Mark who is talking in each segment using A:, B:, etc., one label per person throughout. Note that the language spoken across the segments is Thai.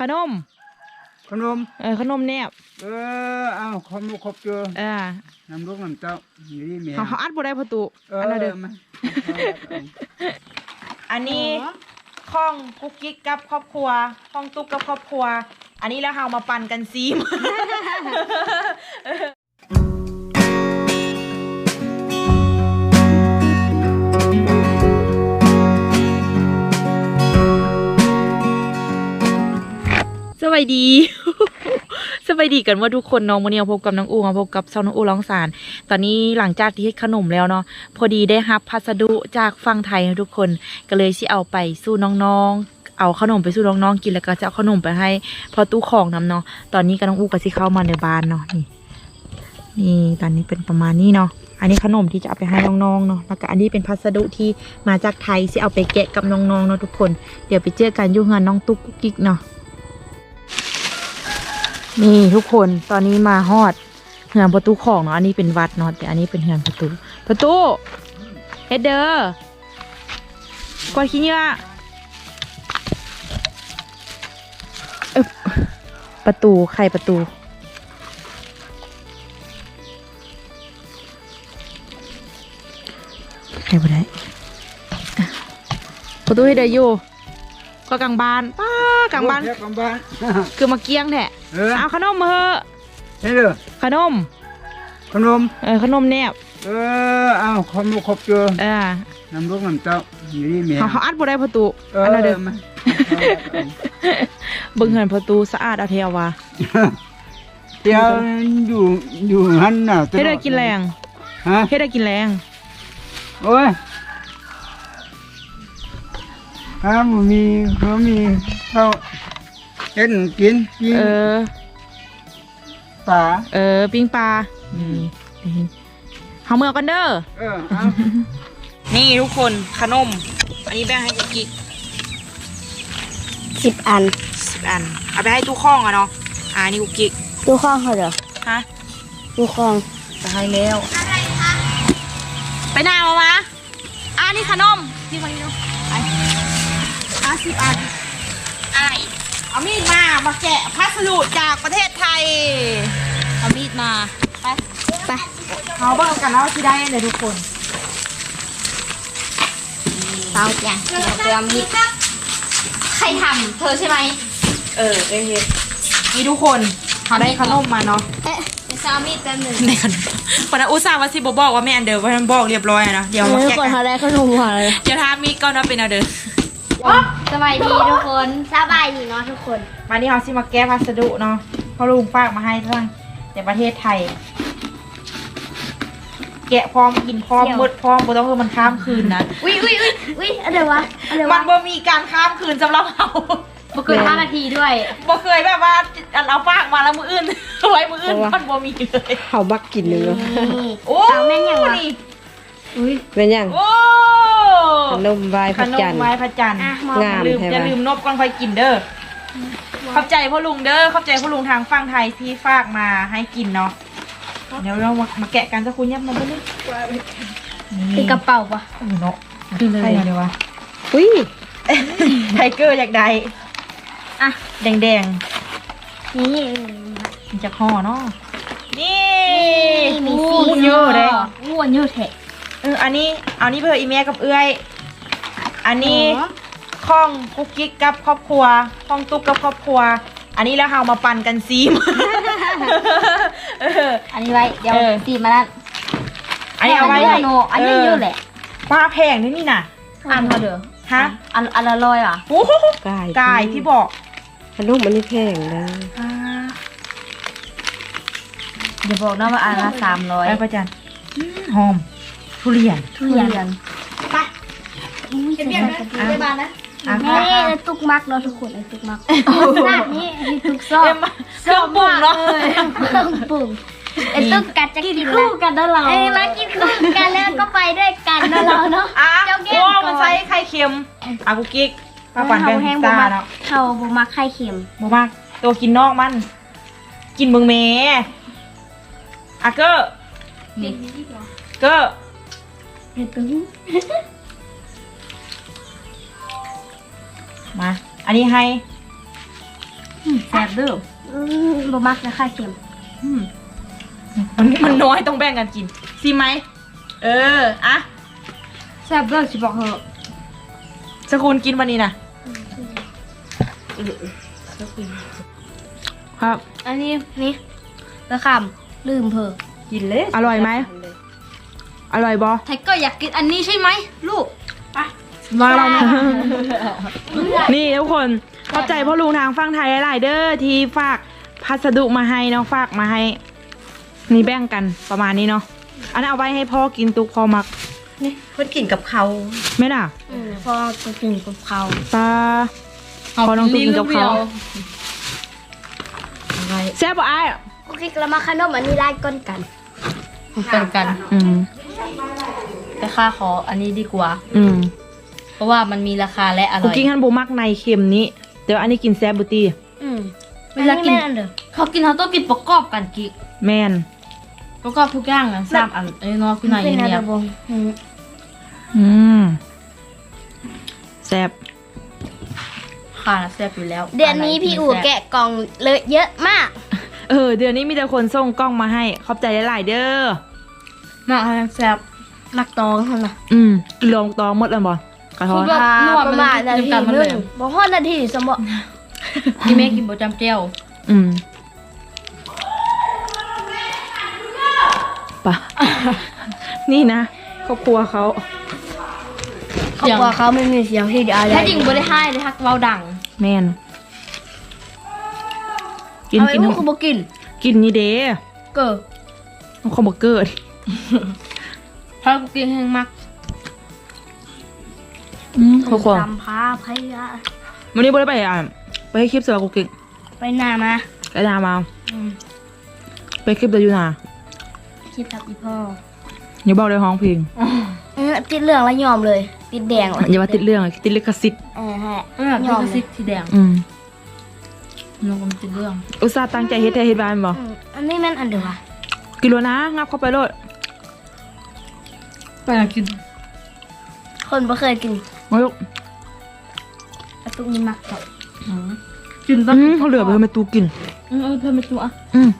A: ขนม
B: ขนม
A: เออขนมแนบ
B: เออเอาคอมลูกครบเจอ
A: เออ
B: น้ำลูกน้ำเต้าอยู่ที่เมีย
A: เขาเขาอัดบ่ได้ประตู
B: เออ
A: อันนั้นเด้อ
B: มา
A: อันนี้ข้องกุ๊กกิ๊กกับครอบครัวข้องตุ๊กกับครอบครัว อันนี้แล้วเฮามาปั่นกันซีม สวัสดีสวัสดีกันว่าทุกคนน้องวันนี้มาพบกับน้องอูมาพบกับซาวน้องอูร้องสาร ตอนนี้หลังจากที่เฮ็ดขนมแล้วเนาะพอดีได้รับพัสดุจากฝั่งไทยทุกคนก็เลยสิเอาไปสู้น้องๆ เอาขนมไปสู้น้องๆกินแล้วก็จะเอาขนมไปให้พอตู้ของนำเนาะตอนนี้ก็น้องอูก็สิเข้ามาในบ้านเนาะนี่นี่ตอนนี้เป็นประมาณนี้เนาะอันนี้ขนมที่จะเอาไปให้น้องๆเนาะ แล้วก็อันนี้เป็นพัสดุที่มาจากไทยสิเอาไปแกะกับน้องๆเนาะทุกคน เดี๋ยวไปเจอกันยุ่งงานน้องตุ๊กกุ๊กกิ๊กเนาะ นี่ทุกคนตอนนี้มาฮอดเหือนประตูของเนาะอันนี้เป็นวัดเนาะแต่อันนี้เป็นเหือนประตู ประตูเฮดเดอร์กดขี้เหงื่ออึ๊บประตูใครประตู ใครบ่ได้อะประตูเฮดเดอร์อยู่ก็กลางบ้านป้ากลางบ้าน
B: เรียกกลางบ้าน
A: คือมาเกี้ยงแท้
B: เออ
A: เอาขนมมาเถอะ
B: เฮ้ยเด้อ
A: ขนม
B: ขนม
A: เออขนมแนบ
B: เออเอาคอมลูกครบเจอ
A: เออ
B: น้ำลูกน้ำเต้าอยู่ที่เมีย
A: เขาเขาอัดบ่ได้ประตู
B: เออ
A: อันนั้นเด้อ
B: มา
A: เบิ่งเหินประตูสะอาดเอาเทวว่ะ
B: เดี๋ยวอยู่อยู่หันน่ะ
A: เฮ็ดได้กินแรง
B: ฮะ
A: เฮ็ดได้กินแรง
B: โอ้ยฮะมันมีเขามีเขา เห็นกินกิน
A: เออ
B: ปลา
A: เออ ปิ้งปลานี่เฮาเมื่อกันเด้อ
B: เออเอา
A: นี่ทุกคนขนม อันนี้แบ่งให้กุกกิ๊ก
C: สิบอัน
A: สิบอัน เอาไปให้ตู้ข้องอะเนาะ อ่านี่กุกกิ๊ก
C: ตู้ข้องเขาเหรอ
A: ฮะ
C: ตู้ข้อง
A: ไปให้แล้ว ไปหน้ามาวะอ่านี่ขนมพี่มานี่เนาะไปอ่าสิบอันไอาย เอามีดมามาแกะพัสดุจากประเทศไทย เอามีดมา ไป
C: ไป
A: เขาเบิ่งกันแล้วที่ได้เลยทุกคน
C: เตาจ้ะเดี๋ยวเตรียมมีดใครทำเธอใช่ไหม
A: เออเอเฮ็ดนี่ทุกคนเขาได้ขนมมาเนาะ
C: เอ๊ะเดี๋ยวจะเอามีดแป๊บหนึง
A: ได้ขนมวันนั้นอุตส่าห์ว่าสิบบอกว่าแม่อันเดิมว่ามันบอกเรียบร้อยอะนะเดี๋ยวมา
C: ทุก
A: แกะ
C: คน
A: กัน
C: เขาได้ขนมหัวเลย
A: เดี๋ยวทามีดก่อนว่าเป็นเอาเดิม
C: สบายดีทุกคนสบายดีเนาะทุกคน
A: มาที่เขาสิมาแก้พัสดุเนาะเพราะลุงฝากมาให้ทั้งในประเทศไทย แกะพร้อมกินพร้อม
C: เดี๋ยว
A: หมดพร้อมบ่ต้องให้มันข้ามคืนนะ
C: อุ้ยอุ้ยอุ้ยอุ้ยอะไรวะอะไร
A: มั
C: วะ
A: นบ่มีการข้ามคืนสำหรับเรา
C: บ่เกินห้านาทีด้วย
A: บ่เคยแบบว่าอันเอาฝากมาแล้วมืออื่น ไว้มืออื่นมันบ่มีเลย
D: เขามักกินเนื้อ
C: นี่
A: โอ้
C: เอาแม่นยังวะ
A: นี่
C: อุ้ย
D: เป็นยัง
A: โอ้
D: ขนมไหวาย
A: ข
D: พระ
A: น
D: จัน
A: ม
D: ทร์
A: ไว้พระจันทร์
C: อะมอง
D: งาม
A: ลืม
D: ใช่ไหม
A: จะลืมนบก่อนค่อยกินเด้อขอบใจพ่อลุงเด้อขอบใจพ่อลุงทางฝั่งไทยที่ฝากมาให้กินเนาะเดี๋ยวเรามามาแกะกันสักคุณยับมันไปเลย
C: คือกระเป๋าปะ
A: โอ้โหเนาะใครเดี๋ยววะ
D: อุ้ย
A: ไทเกอร์อยากได้อะ แดงแดง
C: นี่
A: ๆมันจะห่อเนาะนี่
C: มี
A: อู้
C: สี
A: มันเยอะเลย
C: อ้วนเยอะแท้
A: เอออันนี้เอานี่เพื่ออีเมลกับเอื้อย อันนี้
C: อ๋อ
A: ข้องกุ๊กกิ๊กกับครอบครัวข้องตุ๊กกับครอบครัว อันนี้แล้วเฮามาปั่นกันซีมเออ
C: อันนี้ไว้เดี๋ยว
A: เออ
C: ตีมาแล้ว
A: อันนี้เอาไว้
C: โนอันนี้เยอะแหละ
A: ป้าแพงนี่นี่น่ะ
C: อันเท่าเดิม
A: ฮะ
C: อันอันละร้อยอะ
A: โอ้โห
D: กาย
A: กายที่บอก
D: ขนมมันนี่แพงนะ
A: อ่า
C: เดี๋ยวบอกนะว่าอันละสามร้อย
A: ไปประจันอืมหอม ทุเรียน
C: ทุเรียน
A: ไป
C: เบียนไปบ้านนะ
A: อะ
C: นี่ไอ้ตุกมักเนาะทุกคนไอ้ตุกมักร้านนี้ไอ้ตุกซอ
A: เอ็
C: บ
A: มเครื่องปรุงเนาะ
C: เครื่องปรุงไอ้ตุกกัดจะกินคู่กันนะเราเอ้ยมากินคู่กันแล้วก็ไปด้วยกันนะเราเนาะ
A: อะ
C: เจ้าแก้
A: โอ้
C: วก่อน
A: มันใส่ไข่เค็มอะกุ๊กกิ๊กป้าปั่นเป็นพิซ
C: บ่
A: ซ่า
C: มัก
A: เนาะ
C: เฮาบ่มักไข่เค็ม
A: บ่มากตัวกินนอกมัน กินเมืองเมอะเกอร์เกอร์
C: ไอ้ตุก
A: มา อันนี้ให้แซ่บเด้อ
C: อืมบ่มักนะค่ะเค็ม
A: อืมมันมันน้อยต้องแบ่งกันกินซีไหม เอออะ
C: แซ่บเด้อสิบอกเหอะ
A: สกุลกินวันนี้นะครับ
C: อันนี้นี่ตะคำลืมเพอ
D: กินเลย
A: อร่อยไหม อร่อยบอ
C: ไทเกอร์อยากกินอันนี้ใช่ไหมลูก
A: มาเรานี่ทุกคนเข้าใจพ่อลุงทางฟังไทยหลายๆเด้อที่ฝากพัสดุมาให้เนาะฝากมาให้ นี่แบ่งกันประมาณนี้เนาะอันนั้นเอาไว้ให้พ่อกินตุกพอมัก
D: นี่เพิ่นกินกับเขา
A: ไม่น่ะ
C: อืมพอจะกินกับเขา
A: ปลาพอน้องตุกกินกับเขา
D: อะไร
A: แซ่บปะไอ้าย
C: โอเคเรามาขนมอันนี้ได้ก้นกัน
E: กันกัน
A: อืม
E: แต่ค่าขออันนี้ดีกว่า
A: อืม
E: เพราะว่ามันมีราคาและอ
A: กู
E: ร่อย
A: กินฮันบูมักในเค็มนี้ แต่ว่าอันนี้กินแซ่บบุตี้
C: อืม
E: เวลากิน
C: อัแม่อันเด้อ
E: เขากินเขาต้องกินประกอบกันกิ
A: แมน
E: ประกอบทุกอย่างนะสามอันเอ้ยเนอกกินไหน
C: เป็นอะไร
E: เนี่ย
C: บงอืม
A: อืมแซ่บ
E: ค่ะแซ่บอยู่แล้ว
C: เดือนนี้พี่อู๋แกะกล่องเลอะเยอะมาก
A: เออ เดือนนี้มีแต่คนส่งกล้องมาให้ ขอบใจหลายๆเด้อ
E: น่าแซ่บ
C: นักตองเท่านั้น
A: อืมกินลองตองหมดแล้วบ่กระท้อน
E: แบบนวด
C: ป
E: มัน
C: ระมาณนา
E: เลย
C: ที
E: กันมัน
C: ห
E: เล
C: นึ
E: ย
C: งบ่ฮอดนาทีสมบ่
E: กินแม่กินประจำเจียว
A: อืมปะนี่นะครอบครัวเขา
C: เขาบอกว่าเขาไม่มีเสียงที่ดีอะไร
E: ถ้าจริงบ่ได้ให้เลยฮักเว้าดัง
A: แม่น กิน
C: เอาไอ้
A: กิน
C: พวกเขาบอกกิน
A: กินนี่เด้
C: เกิด
A: เขาบอกเกิด
E: ถ้ากูกินแห้งมาก
A: อืมทุกคน
C: ตำพาพยา
A: วันนี้บ่ได้ไปอะไปให้คลิปเสือกูกิน
C: ไปหน้ามา
A: ไปนามา
C: อืม
A: ไปคลิปเดืออยู่นา
C: คิดกับอีพ่อ
A: อย่าบอกเลยห้องเพลง
C: เออติดเรื่องแล้วยอมเลย ติดแดงเลย
A: อย่าว่าติดเรื่องติดลิขสิทธิ์
C: เออฮะ
E: เออย
C: อม
E: ก
C: เล
E: ซิ
C: ย
E: กสีแดง
A: อืม
E: นกมันเป็นเรื่อง
A: อุตส่าห์ตั้งใจเฮ็ดแท้เฮ็ดบ้านบ่
C: อืมอันนี้แมันอันเดียวอะ
A: กิโลนะงับเข้าไปโลด
E: ไปกิน
C: คนบ่เคยกิน
A: มาลูก
C: กระตุกนี่มักครับ
E: กิน
A: อืมเขาเหลือไปให้แม่ตูกิน
E: เออเพิ่มไปตัวอะ
A: อืม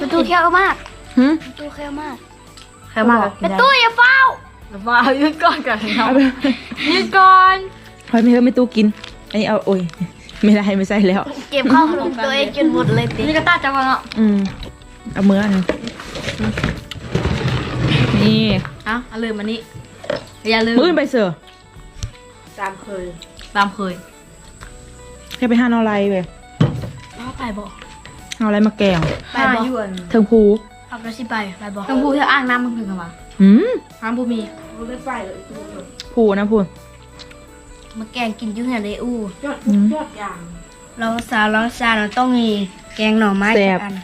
C: กระตุกเคี้ยวมาก
A: หึ
C: กระตุกเคี้ยวมาก
E: ใครมาก
C: กระตุกอย่าเฝ้า
E: ว่ายืดก่อนกันเนาะ
A: เอาไป
E: ยืดก่อน
A: ไปไม่ให้แม่ตูกินอันนี้เอาโอ้ย ไม่ได้ไม่ใช่แล้ว
C: เก็บข้าวขนมตัวเองจนหมดเลยติ
E: นี่ก็ตาจังวะเนาะ
A: อืมเอามืออันนี่
E: อะเอาลืมอันนี้ อย่าลืม
A: มืออนไปเสือ
D: ตามเคย
E: ตามเคย
A: แค่ไปหาเอาอะไรไป
C: เอาไปบ่
A: เอาอะไรมาแกง
C: ไปบ่
E: ยวน
A: เทิงภู
C: เอาไปสิไปไปบ่
E: ต้องพูดที่อ้างน้ำมันคือกันวะ
A: หืม
E: น้ำพูมี
A: ภูนะภู
C: มาแกงกินอยุ่งอย่างไรอู้
A: อืม
C: ลองสาวลองสาวเราต้องมีแกงหน่อไม้
A: แซ่บ
C: สักอัน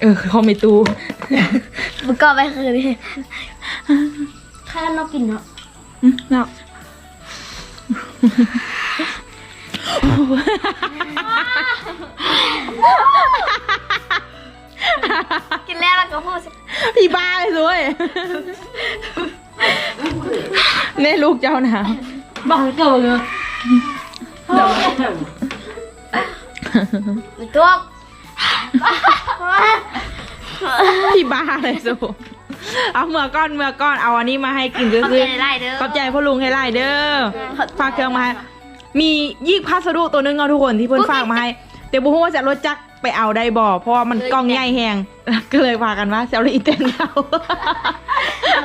A: เออเขาไม่ตู
C: มันก็ไปคืนนี้แค่เรากินเนาะ
A: อืมเนาะ
C: กินแล้วแล้วก็พูดสิ
A: พี่บ้าเลยสวยแน่ลูกเจ้านะ
E: บอกให้เกิดเลย
C: ตัว
A: พี่บ้าเลยสูเอาเมื่อก้อนเมื่อก้อนเอาอันนี้มาให้กินซื้
C: เขา
A: อ
C: เกลียดไล่เด้อ
A: ๆขอบใจพ่อลุงให้ไล่เด้อฝากเครื่องมาให้มียี่พัสดุตัวหนึงเอาทุกคนที่เพิ่นฝากมาให้แต่บุ้งว่าจะรถจักรไปเอาได้บ่เพราะว่ามันกล้องใหญ่แหงก็เลยพากันว่าจะเอาอีแตนเขา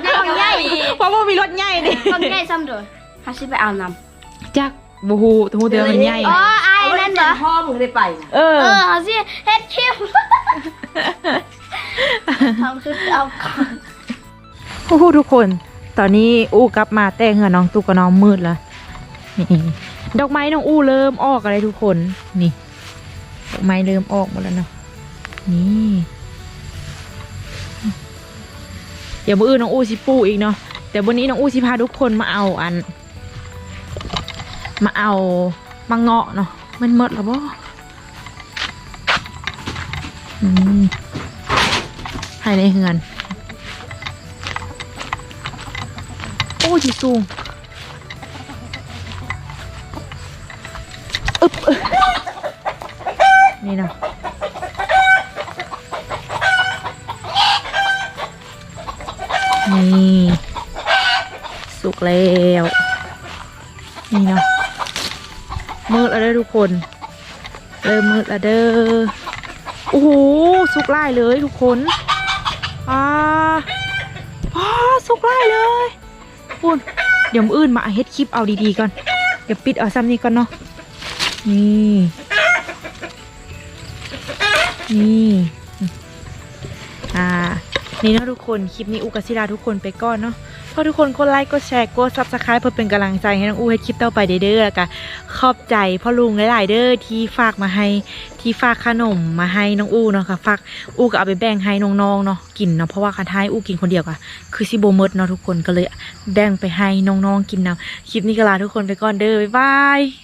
C: กองใหญ่
A: เพราะว่ามีรถใหญ่ดิ
C: กองใหญ่ซ้ำเด้อ ฮัชิไปเอานำ
A: จักบูฮูทูเดียวมันใหญ่
C: อ๋อไอ้นั่นเหรอ
D: พ่อมึงได้ไปนะ
A: เออ
C: เออฮัชิเฮ็ดคลิปทำคือเอาก่อน
A: โอ้โหทุกคน ตอนนี้อู้กลับมาแต่งเหือน้องตุกกับน้องมืดแล้วนี่ดอกไม้น้องอู้เริ่มออกอะไรทุกคน นี่ ดอกไม้เริ่มออกหมดแล้วเนาะ นี่ เดี๋ยวมื้ออื่นน้องอู้สิปลูกอีกเนาะ แต่วันนี้น้องอู้สิพาทุกคนมาเอาอัน มาเอามาเงาะเนาะมันหมดแล้วบ่อืมภายในเฮือน โอ้ยสูงอึบนี่เนาะนี่ สุกแล้ว นี่เนาะ มืดแล้วเด้อทุกคนเริ่มมืดแล้วเด้อโอ้โหสุกไล่เลยทุกคนอ่าว้าสุกไล่เลยคุณเดี๋ยวมื้ออื่นมาเฮ็ดคลิปเอาดีๆก่อนเดี๋ยวปิดเอาซ้ำนี้ก่อนเนาะนี่นี่อ่านี่เนาะทุกคนคลิปนี้อูกับศิลาทุกคนไปก่อนเนาะ ขอทุกคนกดไลค์กดแชร์กดซับสไครป์เพื่อเป็นกำลังใจให้น้องอูให้คลิปต่อไปเด้อๆแล้วก็ขอบใจพ่อลุงหลายๆเด้อที่ฝากมาให้ที่ฝากขนมมาให้น้องอูเนาะค่ะฝากอูก็เอาไปแบ่งให้น้องๆเนาะกินเนาะเพราะว่าคันท้ายอูกินคนเดียวก็คือซิโบเมิดเนาะทุกคนก็เลยแบ่งไปให้น้องๆกินเนาะคลิปนี้ก็ลาทุกคนไปก่อนเด้อบ๊ายบาย